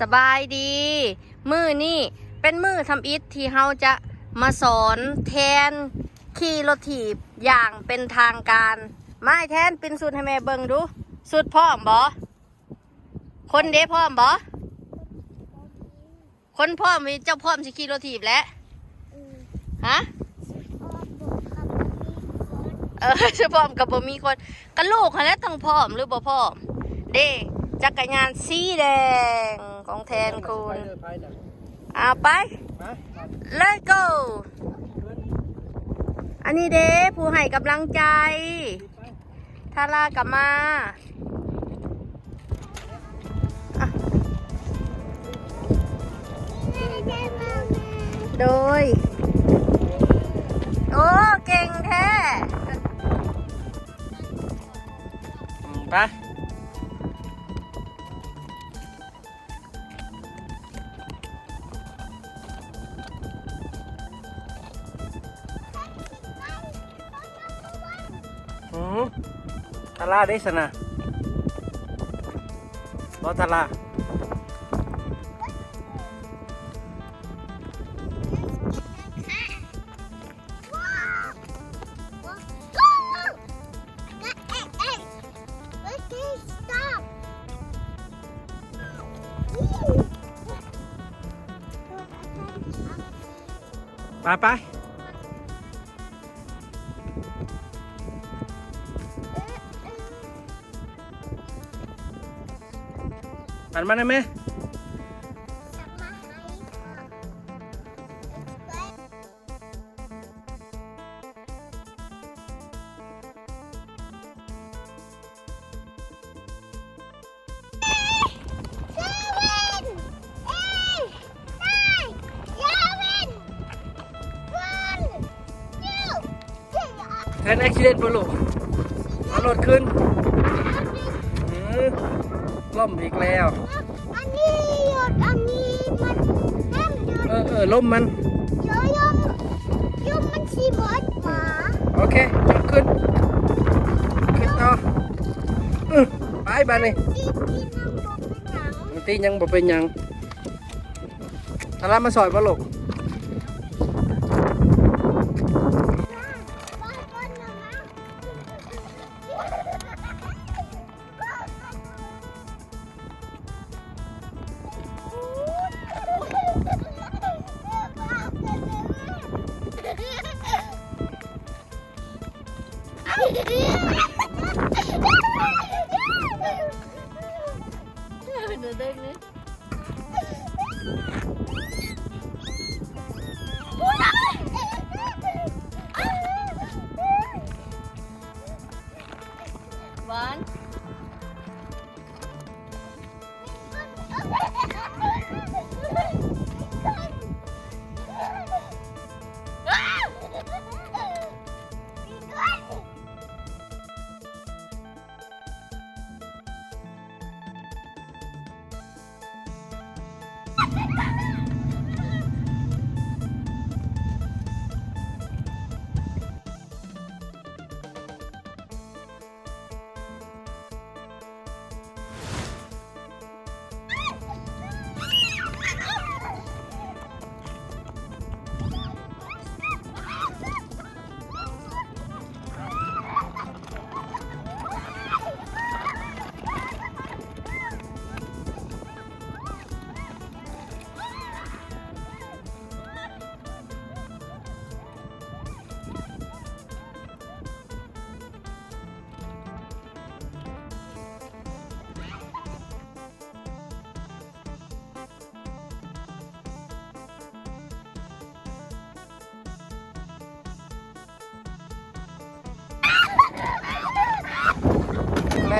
สบายดี มือนี่เป็นมือทำอิฐที่เฮาจะมาสอนแทนขี่รถถีบอย่างเป็นทางการไม่แทนเป็นสุดให้แม่เบิงดู สุดพร้อมบอคนเด้พร้อมบอคนพร้อมมีเจ้าพร้อมสิขี่รถถีบแล้วฮะเออจะพร้อมกับบ่มีคนกระลูกเขาแล้วต้องพร้อมหรือบ่พร้อม เด้ จักรยานสีแดงของแทนคุณเอาไป Let's go อันนี้เด้ผู้ให้กำลังใจทารากลับมาอะโดย โอ้ เก่งแท้ไป อืมทาราได้สนะบอทาราไปไป ปันมาได้ไหมแทนอุบิเหตุปะลูกเอารถขึ้นอืมล่มอีกแล้ว เออเออล่มมันเยอะยมยมมันชีบอดหมาโอเคยกขึ้นขึ้นต่ออื้อไปบ้านนี่ที่ที่นั่งบอกเป็นหนังมันตียังบ่เป็นหยังทารามาสอยปะลูก people.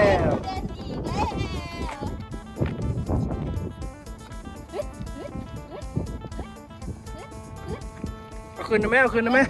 แล้วเอาคืนนะแม่เอาคืนนะแม่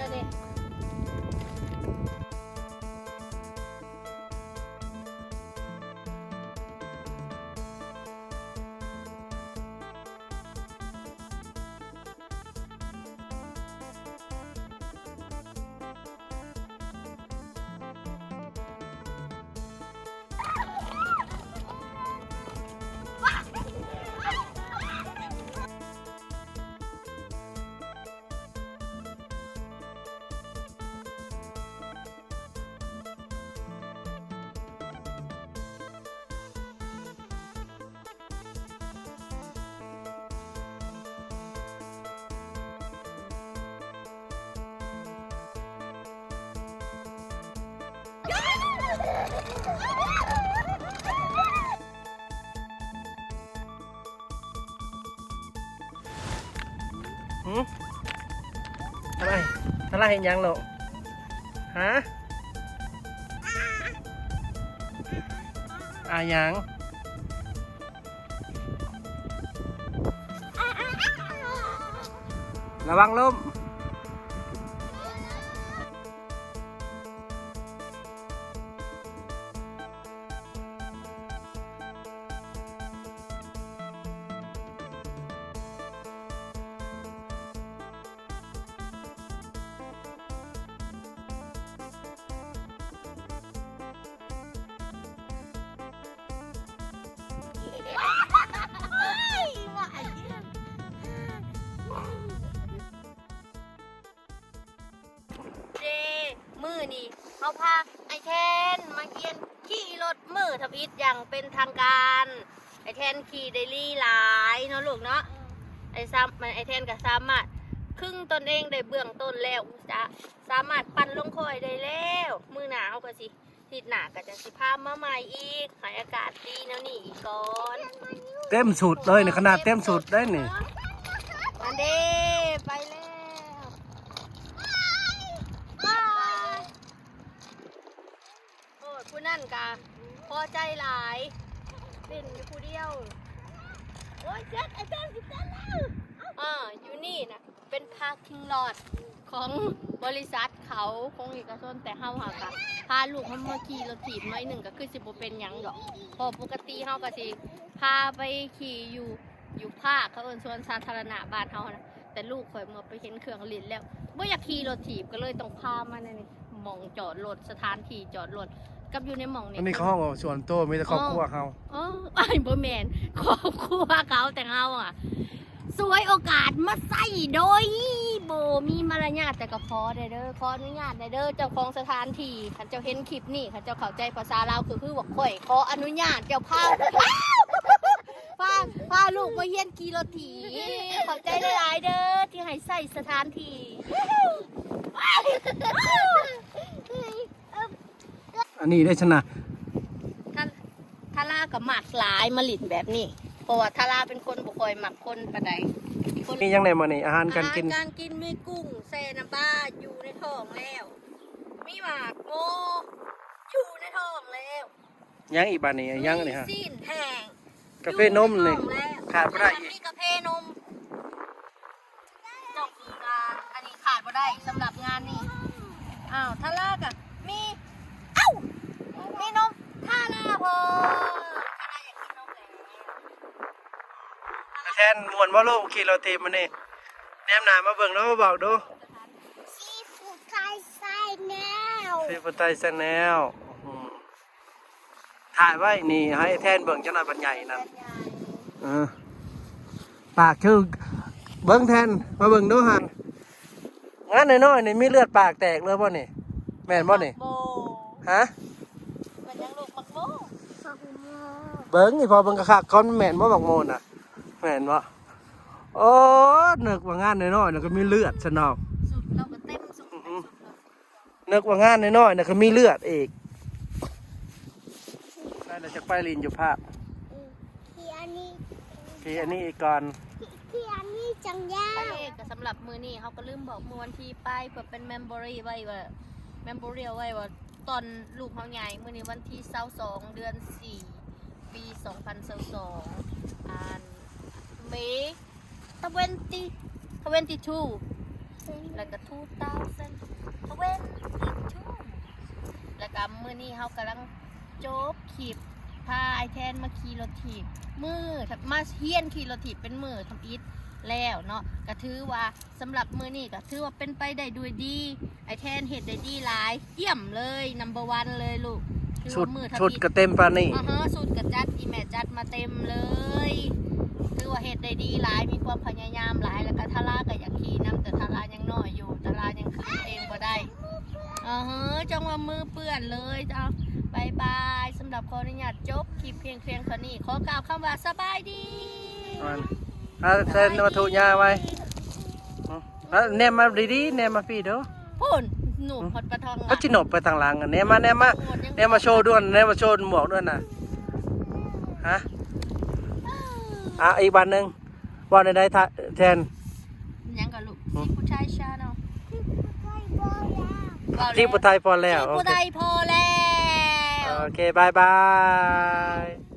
อะไรอะไรเห็นยังหรอฮะอาหยังระวังล้ม มือนี่เขาพาไอแทนมาเกียนขี่รถมือทบิดอย่างเป็นทางการ ไอแทนขี่ไดลี่หลายเนาะลูกเนาะไอซ้ำมันไอแทนก็สามารถครึ่งตนเองได้เบื้องต้นแล้วจะสามารถปั่นลงคอยได้แล้ว มือหนาเขาก็สิทิดหนาก็จะสิพาพมาใหม่อีกให้อากาศดีแนวนี้อีกก่อน เต็มสุดเลยนี่ขนาดเต็มสุดได้นี่ มาเด้ไปแล้วบายโอ้ยผู้นั่นกะพ อใจหลายเล่นอยู่ผู้เดียว โอ้ยเจ็ดไอ้เจ้าสิเจ็ดแล้วอ่าอยู่นี่นะเป็นพาร์คิงลอดของบริษัทเขาคงเอกชนแต่เฮาหากะพาลูกเขามาขี่รถถีบน้อยหนึ่งก็คือสิบเป็นหยังดอกพอปกติเฮาก็สิพาไปขี่อยู่อยู่ภาคเขาเอินสวนสาธารณะบ้านเฮานะแต่ลูกข่อยเมื่อไปเห็นเครื่องลินแล้วบ่อยากขี่รถถีบก็เลยต้องพามาในนี่หมองจอดรถสถานที่จอดรถ กับอยู่ในหมองนี่อันนี้เขาห้องว่าส่วนตัวมีแต่ครอบครัวเขาอ๋อไอ้บ่แมนครอบครัวเขาแต่เฮาอะ สวยโอกาสมาใส่โดยโบมีมารยาทแต่ก็พอได้เด้อขออนุญาตได้เด้อเจ้าของสถานที่ขันเจ้าเห็นคลิปนี่ขันเจ้าเข้าใจภาษาลาวคือคือบอกข่อยขออนุญาตเจ้าพาพาพาลูกมาเฮียนกีรถถีเข้าใจหลายๆเด้อที่ให้ใส่สถานที่ อันนี้ได้ชนะท่านทารากับหมักหลายมาหลินแบบนี้เพราะว่าทาราเป็นคนบ่ค่อยหมักคนปานใดคนมียังไงมานี่อาหารการกินอาหารการกินมีกุ้งแซน้ำบ้าอยู่ในท้องแล้ว มีหมากโมอยู่ในท้องแล้วยังอีกบานนี่ยังนี่ฮะมีซีนแห้งกาแฟนมนี่อยู่ใท้องแล้วขาดบ่ได้อีกมีกาแฟนมเจ้าคืองานอันนี้ขาดบ่ได้สำหรับงานนี้อ้าวทารากับมีเอ้ามีนมทาราพอทาราอยากกินนมแล้ว แท นมวนว่าลูกขี่เราตีมันนี่แนมหนามาเบิ่งแล้วมาบอกดูซีฟู้ดไทยไส้แนวเฟฟไตแซนแนลถ่ายไว้นี่ให้แทนเบิ่งจังหน่อยปัญใหญ่นั่นเออปากคือเบิ่งแทนมาเบิ่งดูหันงานน้อยๆนี่มีเลือดปากแตกเลยบ่นี่แม่นบ่นี่โบฮะมันยังลูกมักโบฟังโมเบิ้งอีพอเบิ้งกระคักคอนแม่นบ่บักโมนอะ แม่นบ่โอ้นึกว่างานน้อยๆน่ะก็มีเลือดซะเนาะสุดเราก็เต็มสุดอื้อหือนึกว่างานน้อยๆน่ะก็มีเลือดอีกได้แล้วจะไปลินอยู่ภาคที่อันนี้ที่อันนี้อีกก่อนที่อันนี้จังย่าไปเอกก็สำหรับมือนี้เขาก็ลืมบอกมือวันที่ไปเพื่อเป็นเมมโมรีไว้ว่าเมมโมเรียไว้ว่าตอนลูกเขาใหญ่มือนี้วันที่เสาสองเดือนสี่ปีสองพันสสองอัน เมย์ทเวนตี้ทเวนตี้ทูแล้วก็ทูเตาเซนทเวนตี้ทูแล้วก็มือนี้เขากำลังโจ๊บขีบพาไอแทนมาขี่รถถีบมือมาเฮียนขี่รถถีบเป็นมือทำอิฐแล้วเนาะก็ถือว่าสำหรับมือนี่ก็ถือว่าเป็นไปได้ด้วยดี ไอแทนเห็ดได้ดีหลายเยี่ยมเลยนัมเบอร์วันเลยลูกถือชุดว่ามือทชุดบิก็เต็มปานนี่อ่าฮะสุดกระจัดอีแม่จัดมาเต็มเลย ถือว่าเห็ดได้ดีหลายมีความพยายามหลายแล้วก็ทาราก็อยากขี่น้ำแต่ทารายังน้อยอยู่ทารายังขึ้นเองบ่ได้อ่าฮะจังว่ามือเปื้อนเลยจ้าบายบายสำหรับขออนุญาตจบคลิปเพียงเพียงเท่านี้ขอกล่าวคำว่าสบายดีมันอะเซนมาถูยาไว้อืมอะแนมมาดีๆแนมมาพี่เด้อพูนหนูพอดปลาทองก็จิหนบไปทางหลังอะแนมมาแนมมาแนมมาโชว์ด้วยแนมมาโชว์หมวกด้วยน่ะฮะ อะอีกวันหนึ่งวันใดๆแทนยังก็ซีผู้ชายชาเนาะที่ผู้ชายบอกแล้วที่ปุไทยพอแล้วซีโอผู้เคไทยพอแล้ว โอเคบายบาย